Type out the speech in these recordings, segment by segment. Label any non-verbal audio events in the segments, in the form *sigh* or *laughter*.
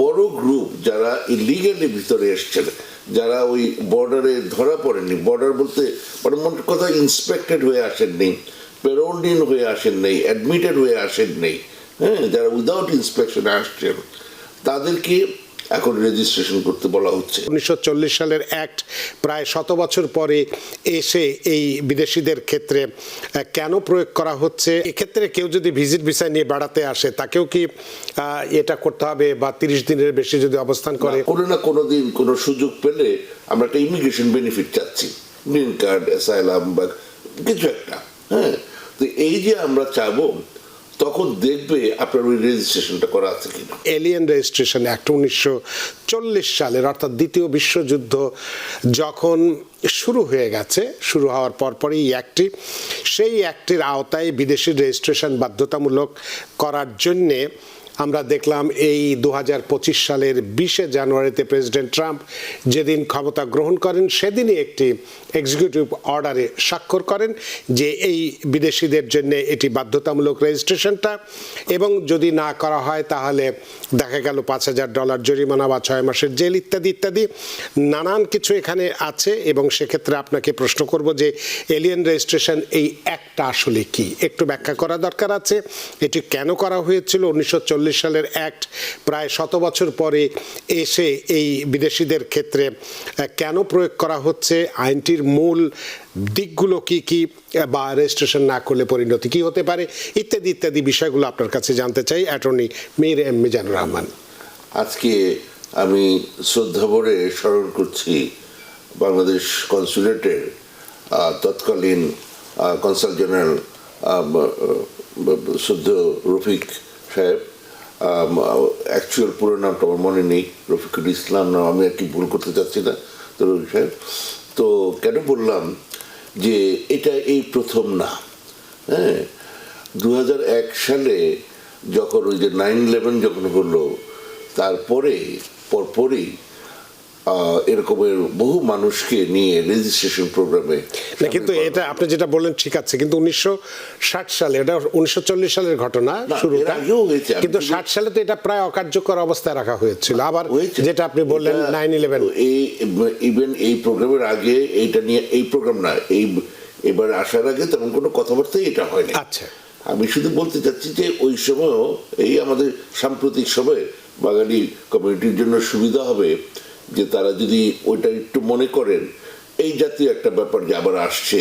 বড় গ্রুপ যারা ইলিগালি ভিতরে এসছেন, যারা ওই বর্ডারে ধরা পড়েনি বর্ডার বলতে মানে মোট কথা ইন্সপেক্টেড হয়ে আসেননি পেরোল্ড ইন হয়ে আসেন নেই অ্যাডমিটেড হয়ে আসেন নেই হ্যাঁ যারা উইদাউট ইন্সপেকশন আসছেন, তাদেরকে এখন রেজিস্ট্রেশন করতে বলা হচ্ছে। উনিশশো চল্লিশ সালের অ্যাক্ট প্রায় শত বছর পরে এসে এই বিদেশিদের ক্ষেত্রে কেন প্রয়োগ করা হচ্ছে? এক্ষেত্রে কেউ যদি ভিজিট ভিসা নিয়ে বেড়াতে আসে তাকেও কি এটা করতে হবে বা তিরিশ দিনের বেশি যদি অবস্থান করে? কোনো না কোনো দিন কোনো সুযোগ পেলে আমরা একটা ইমিগ্রেশন বেনিফিট চাচ্ছি। গ্রিন কার্ড অ্যাসাইলাম বা কিছু একটা হ্যাঁ? তো এই যে আমরা চাবো তখন দেখবে আপনার ওই রেজিস্ট্রেশনটা করা আছে কিনা। এলিয়েন রেজিস্ট্রেশন অ্যাক্ট উনিশশো চল্লিশ সালের, অর্থাৎ দ্বিতীয় বিশ্বযুদ্ধ যখন শুরু হয়ে গেছে, শুরু হওয়ার পরপরই এই অ্যাক্টটি সেই অ্যাক্টের আওতায় বিদেশি রেজিস্ট্রেশন বাধ্যতামূলক করার জন্যে আমরা দেখলাম এই দু হাজার পঁচিশ সালের বিশে জানুয়ারিতে প্রেসিডেন্ট ট্রাম্প যেদিন ক্ষমতা গ্রহণ করেন, সেদিনই একটি এক্সিকিউটিভ অর্ডারে স্বাক্ষর করেন যে এই বিদেশিদের জন্য এটি বাধ্যতামূলক রেজিস্ট্রেশনটা এবং যদি না করা হয় তাহলে দেখা গেল পাঁচ হাজার ডলার জরিমানা বা ছয় মাসের জেল ইত্যাদি ইত্যাদি। নানান কিছু এখানে আছে এবং সেক্ষেত্রে আপনাকে প্রশ্ন করব যে এলিয়েন রেজিস্ট্রেশন এই একটা আসলে কি? একটু ব্যাখ্যা করা দরকার আছে। এটি কেন করা হয়েছিল? উনিশশো চল্লিশ সালের অ্যাক্ট প্রায় শত বছর পরে এসে এই বিদেশিদের ক্ষেত্রে কেন প্রয়োগ করা হচ্ছে? আইনটির মূল দিকগুলো কি কি, বা রেজিস্ট্রেশন না করলে পরিণতি কি হতে পারে? ইত্যাদি ইত্যাদি বিষয়গুলো আপনার কাছে জানতে চাই অ্যাটর্নি মীর এম মিজানুর রহমান। আজকে আমি শ্রদ্ধা ভরে স্মরণ করছি বাংলাদেশ কনসুলেটের তৎকালীন কনসাল জেনারেল শ্রদ্ধ রফিক সাহেব। অ্যাকচুয়াল পুরো নামটা আমার মনে নেই, রফিকুল ইসলাম না আমি আর কি ভুল করতে চাচ্ছি না তো রফিক সাহেব। তো কেন বললাম যে এটা এই প্রথম না হ্যাঁ? দু হাজার এক সালে যখন ওই যে নাইন ইলেভেন যখন হলো, তারপরে, পরপরই এরকমের বহু মানুষকে নিয়ে রেজিস্ট্রেশন প্রোগ্রামে না কিন্তু এটা আপনি যেটা বললেন ঠিক আছে কিন্তু উনিশশো ষাট সালে এটা উনিশশো চল্লিশ সালের ঘটনা শুরুটা। কিন্তু ষাট সালে তো এটা প্রায় অকার্যকর অবস্থায় রাখা হয়েছিল। আবার। যেটা আপনি বললেন নাইন ইলেভেন এই ইভেন এই প্রোগ্রামের আগে এইটা নিয়ে এই প্রোগ্রাম না এই এবার আসার আগে তেমন কোনো কথাবার্তাই এটা হয়নি। আচ্ছা। আমি শুধু বলতে চাচ্ছি যে ওই সময়ও এই আমাদের সাম্প্রতিক সময়ে বাঙালি কমিউনিটির জন্য সুবিধা হবে যে তারা যদি ওইটা একটু মনে করেন এই জাতীয় একটা ব্যাপার যে আবার আসছে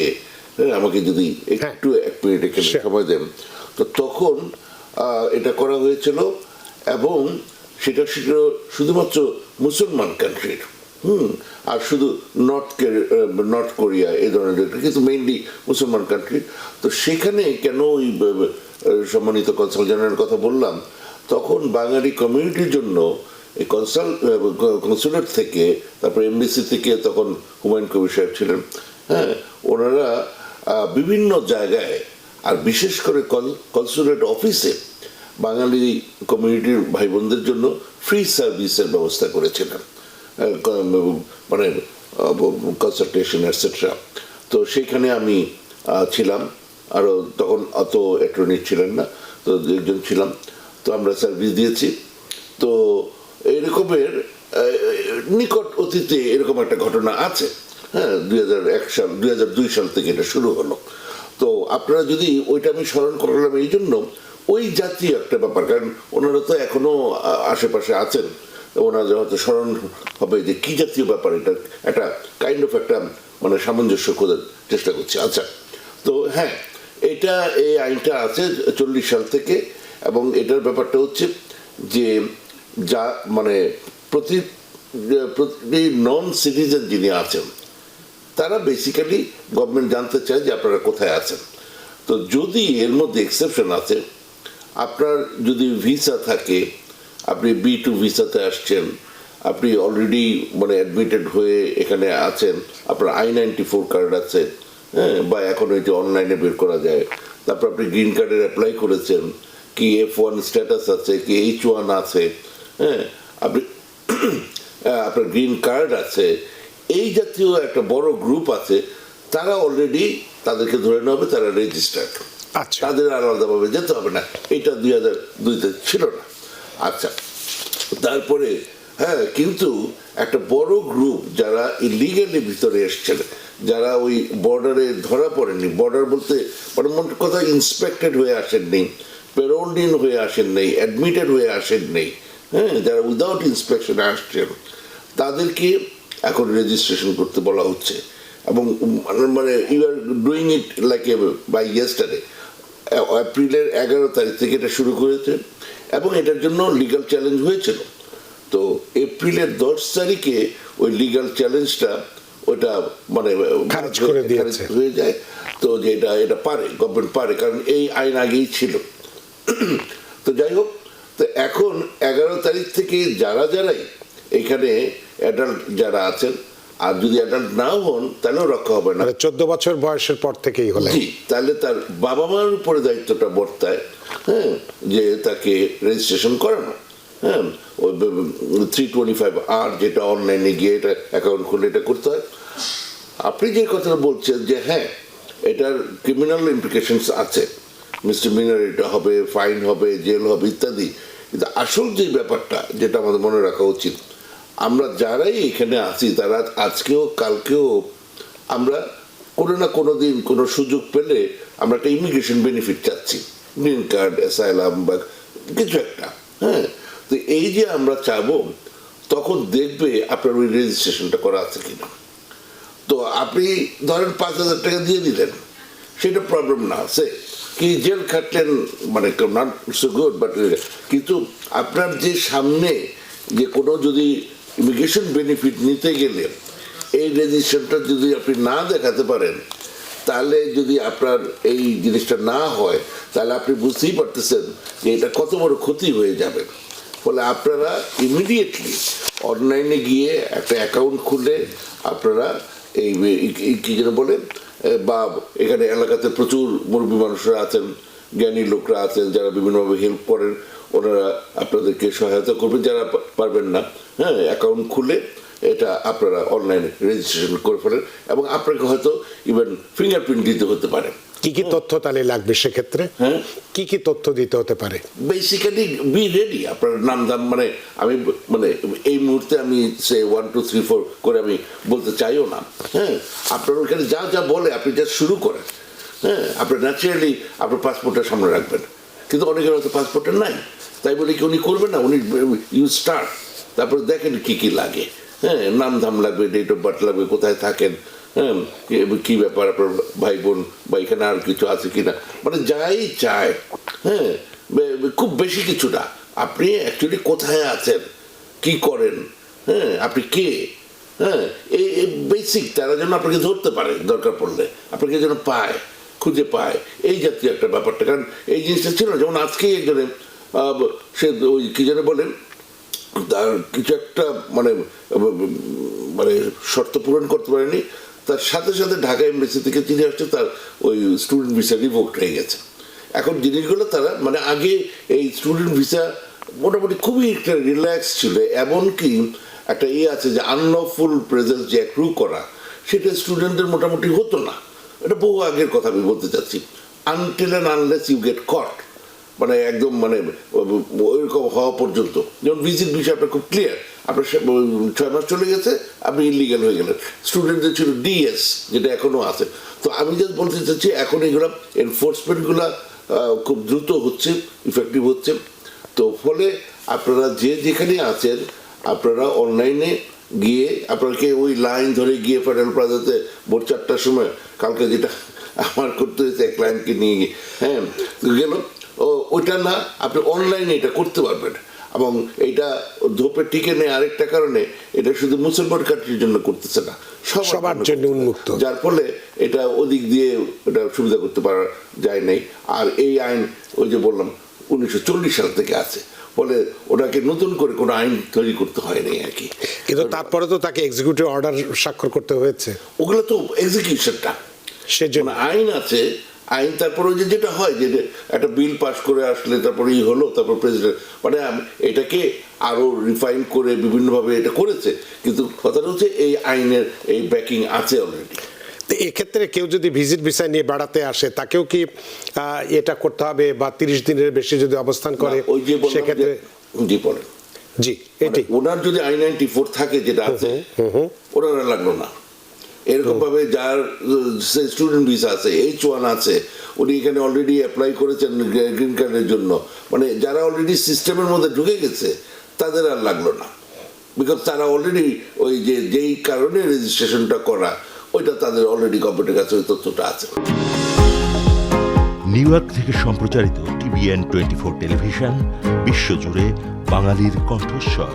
হ্যাঁ, আমাকে যদি একটু এক মিনিট এখানে সময় দেন। তো তখন এটা করা হয়েছিল এবং সেটা ছিল শুধুমাত্র মুসলমান কান্ট্রির হুম আর শুধু নর্থ নর্থ কোরিয়া এই ধরনের কিন্তু মেইনলি মুসলমান কান্ট্রি তো সেখানে কেন ওই সম্মানিত কনসাল জেনারেল কথা বললাম? তখন বাঙালি কমিউনিটির জন্য কনসাল কনসুলেট থেকে, তারপর এমবিসি থেকে তখন হুমায়ুন কবির সাহেব ছিলেন হ্যাঁ ওনারা বিভিন্ন জায়গায়, আর বিশেষ করে কনসুলেট অফিসে বাঙালি কমিউনিটির ভাই বোনদের জন্য ফ্রি সার্ভিসের ব্যবস্থা করেছিলেন মানে কনসালটেশন এটসেট্রা তো সেইখানে আমি ছিলাম আরও তখন অত অ্যাটর্নি ছিলেন না, তো একজন ছিলাম, তো আমরা সার্ভিস দিয়েছি। তো এরকমের নিকট অতীতে এরকম একটা ঘটনা আছে। হ্যাঁ দুই হাজার এক সাল, দুই হাজার দুই সাল থেকে এটা শুরু হলো। তো আপনারা যদি ওইটা আমি স্মরণ করলাম এই জন্য, ওই জাতীয় একটা ব্যাপার, কারণ ওনারা তো এখনও আশেপাশে আছেন। ওনাদের হয়তো স্মরণ হবে যে কি জাতীয় ব্যাপার এটা, একটা কাইন্ড অফ একটা মানে সামঞ্জস্য খোঁজার চেষ্টা করছি। আচ্ছা তো হ্যাঁ এটা, এই আইনটা আছে চল্লিশ সাল থেকে, এবং এটার ব্যাপারটা হচ্ছে যে যা মানে প্রতি নন সিটিজেন যিনি আছেন, তারা বেসিক্যালি গভর্নমেন্ট জানতে চায় যে আপনারা কোথায় আছেন। তো যদি এর মধ্যে এক্সেপশন আছে, আপনার যদি ভিসা থাকে, আপনি বি টু ভিসাতে আসছেন, আপনি অলরেডি মানে অ্যাডমিটেড হয়ে এখানে আছেন, আপনার আই নাইনটি ফোর কার্ড আছে হ্যাঁ বা এখন এটি অনলাইনে বের করা যায়, তারপর আপনি গ্রিন কার্ডের অ্যাপ্লাই করেছেন, কি এফ ওয়ান স্ট্যাটাস আছে, কি এইচ ওয়ান আছে হ্যাঁ আপনি *coughs* আপনার গ্রিন কার্ড আছে। এই জাতীয় একটা বড় গ্রুপ আছে তারা অলরেডি তাদেরকে ধরে নেওয়া হবে তারা রেজিস্টার্ড আচ্ছা। তাদের আর আলাদাভাবে যেতে হবে না। এটা দুই হাজার দুইতে ছিল না। আচ্ছা তারপরে হ্যাঁ কিন্তু একটা বড় গ্রুপ যারা ইলিগালি ভিতরে এসছেন যারা ওই বর্ডারে ধরা পড়েনি বর্ডার বলতে মানে মোট কথা ইন্সপেক্টেড হয়ে আসেননি পেরোডিন হয়ে আসেন নেই অ্যাডমিটেড হয়ে আসেন নেই হ্যাঁ যারা উইদাউট ইন্সপেকশন আসছেন তাদেরকে এখন রেজিস্ট্রেশন করতে বলা হচ্ছে। এবং মানে- you are doing it like by yesterday এপ্রিলের এগারো তারিখ থেকে এটা শুরু করেছে এবং এটার জন্য লিগাল চ্যালেঞ্জ হয়েছিল। তো এপ্রিলের দশ তারিখে ওই লিগাল চ্যালেঞ্জটা ওটা মানে খারিজ করে দিয়েছে। হয়ে যায়। তো যে এটা এটা পারে গভর্নমেন্ট পারে কারণ এই আইন আগেই ছিল। তো যাই হোক তো এখন এগারো তারিখ থেকে যারা যারাই এখানে অ্যাডাল্ট যারা আছেন আর যদি অ্যাডাল্ট নাও হন তাহলেও রক্ষা হবে না। চোদ্দ বছর বয়সের পর থেকেই হলে। জি তাহলে তার বাবা মার উপরে দায়িত্বটা বর্তায় হ্যাঁ যে তাকে রেজিস্ট্রেশন করানো হ্যাঁ ওই থ্রি টোয়েন্টি ফাইভ আর যেটা অনলাইনে গিয়ে এটা অ্যাকাউন্ট খুলে এটা করতে হয়। আপনি যে কথাটা বলছেন যে হ্যাঁ এটার ক্রিমিনাল ইমপ্লিকেশনস আছে মিস্টার এটা হবে ফাইন হবে জেল হবে, ইত্যাদি। কিন্তু আসল যে ব্যাপারটা, যেটা আমাদের মনে রাখা উচিত, আমরা যারাই এখানে আছি, তারা আজকেও, কালকেও, আমরা কোনো না কোনো দিন কোনো সুযোগ পেলে আমরা একটা ইমিগ্রেশন বেনিফিট চাচ্ছি। গ্রিন কার্ড অ্যাসাইলাম বা কিছু একটা হ্যাঁ? তো এই যে আমরা চাবো, তখন দেখবে আপনার ওই রেজিস্ট্রেশনটা করা আছে কিনা। তো আপনি ধরেন পাঁচ হাজার টাকা দিয়ে দিলেন, সেটা প্রবলেম না আছে কি জেল খাটলেন মানে নট সো গুড বাট কিন্তু আপনার যে সামনে যে কোনো যদি ইমিগ্রেশন বেনিফিট নিতে গেলে এই রেজিস্ট্রেশনটা যদি আপনি না দেখাতে পারেন তাহলে যদি আপনার এই জিনিসটা না হয় তাহলে আপনি বুঝতেই পারতেছেন যে এটা কত বড় ক্ষতি হয়ে যাবে। ফলে আপনারা ইমিডিয়েটলি অনলাইনে গিয়ে একটা অ্যাকাউন্ট খুলে আপনারা এই কী যেন বলে এ, বা এখানে এলাকাতে প্রচুর মুরব্বী মানুষরা আছেন, জ্ঞানী লোকরা আছেন, যারা বিভিন্নভাবে হেল্প করেন, ওনারা আপনাদেরকে সহায়তা করবেন, যারা পারবেন না হ্যাঁ অ্যাকাউন্ট খুলে এটা আপনারা অনলাইনে রেজিস্ট্রেশন করে ফেলেন এবং আপনাকে হয়তো ইভেন ফিঙ্গারপ্রিন্ট দিতে হতে পারে। কি কি তথ্য তাহলে লাগবে সেক্ষেত্রে? হ্যাঁ। কি কি তথ্য দিতে হতে পারে? বেসিক্যালি বি রেডি আপনার নাম দাম মানে আমি মানে এই মুহূর্তে আমি সে ওয়ান টু থ্রি ফোর করে আমি বলতে চাইও না। হ্যাঁ? আপনার ওইখানে যা যা বলে আপনি যা শুরু করেন। হ্যাঁ? আপনার ন্যাচারালি আপনার পাসপোর্টটা সামনে রাখবেন। কিন্তু অনেকের হয়তো পাসপোর্টটা নাই। তাই বলে কি উনি করবেন না? উনি ইউ স্টার্ট তারপরে দেখেন কি কি লাগে। হ্যাঁ? নাম ধাম লাগবে ডেট অফ বার্থ লাগবে কোথায় থাকেন? কি- কি ব্যাপার আপনার ভাই বোন বা এখানে আর কিছু আছে কিনা? মানে যাই চায় হ্যাঁ খুব বেশি কিছু না। আপনি অ্যাকচুয়ালি কোথায় আছেন? কি করেন? হ্যাঁ আপনি কে? হ্যাঁ এই বেসিক তারা যেন আপনাকে ধরতে পারে দরকার পড়লে। আপনাকে যেন পায়, খুঁজে পায়। এই জাতীয় একটা ব্যাপারটা। কারণ এই জিনিসটা ছিল না। যেমন আজকেই একজনে সে ওই কি যেন বলেন, তার কিছু একটা মানে মানে শর্ত পূরণ করতে পারেনি। তার সাথে সাথে ঢাকা এমবেসি থেকে চিঠি আসছে, তার ওই স্টুডেন্ট ভিসা রিভোক্ট হয়ে গেছে। এখন জিনিসগুলো তারা মানে আগে এই স্টুডেন্ট ভিসা মোটামুটি খুবই একটা রিল্যাক্স ছিল, এমনকি একটা ইয়ে আছে যে আনলফুল প্রেজেন্স যে অ্যাক্রু করা, সেটা স্টুডেন্টদের মোটামুটি হতো না। এটা বহু আগের কথা আমি বলতে চাচ্ছি। Until and unless you get caught মানে একদম মানে ওইরকম হওয়া পর্যন্ত। যেমন ভিজিট বিষয় আপনার খুব ক্লিয়ার আপনার ছয় মাস চলে গেছে, আপনি ইলিগাল হয়ে গেলেন। স্টুডেন্টদের ছিল ডিএস যেটা এখনও আছে। তো আমি জাস্ট বলতে চাচ্ছি, এখন এগুলো এনফোর্সমেন্টগুলো খুব দ্রুত হচ্ছে ইফেক্টিভ হচ্ছে। তো ফলে আপনারা যে যেখানে আছেন, আপনারা অনলাইনে গিয়ে, আপনাকে ওই লাইন ধরে গিয়ে ফেডারেল প্লাজাতে ভোর চারটার সময় কালকে যেটা আমার করতে হয়েছে ক্লায়েন্টকে নিয়ে গিয়ে হ্যাঁ গেল ওটা না আপনি অনলাইনে এটা করতে পারবেন। এবং এটা ধোপে টিকে নেই আরেকটা কারণে এটা শুধু মুসলমান কান্ট্রির জন্য করতেছে না সবার জন্য উন্মুক্ত। যার ফলে এটা ওদিক দিয়ে এটা সুবিধা করতে পারা যায় নাই। আর এই আইন ওই যে বললাম উনিশশো চল্লিশ সাল থেকে আছে। ফলে ওটাকে নতুন করে কোনো আইন তৈরি করতে হয়নি আর কি। কিন্তু তারপরে তো তাকে এক্সিকিউটিভ অর্ডার স্বাক্ষর করতে হয়েছে। ওগুলো তো এক্সিকিউশনটা সেজন্য। আইন আছে আইন তারপরে ওই যে যেটা হয় যে একটা বিল পাস করে আসলে তারপরে ই হলো তারপর প্রেসিডেন্ট মানে এটাকে আরও রিফাইন করে বিভিন্নভাবে এটা করেছে কিন্তু কথাটা হচ্ছে এই আইনের এই ব্যাকিং আছে অলরেডি এক্ষেত্রে কেউ যদি ভিজিট ভিসা নিয়ে বেড়াতে আসে তাকেও কি আহ, এটা করতে হবে বা তিরিশ দিনের বেশি যদি অবস্থান করে ওই যে সেক্ষেত্রে জি বলেন। জি এটি। ওনার যদি আই নাইনটি ফোর থাকে যেটা আছে ওনার লাগল না। এরকম ভাবে যার স্টুডেন্ট ভিসা আছে এইচ ওয়ান আছে উনি এখানে অলরেডি অ্যাপ্লাই করেছেন গ্রিন কার্ডের জন্য। মানে যারা অলরেডি সিস্টেমের মধ্যে ঢুকে গেছে তাদের আর লাগল না। বিকজ তারা অলরেডি ওই যে যেই কারণে রেজিস্ট্রেশনটা করা ওইটা তাদের অলরেডি কম্পিউটার কাছে ওই তথ্যটা আছে। নিউ ইয়র্ক থেকে সম্প্রচারিত টিভিএন টোয়েন্টি ফোর টেলিভিশন বিশ্বজুড়ে বাঙালির কণ্ঠস্বর।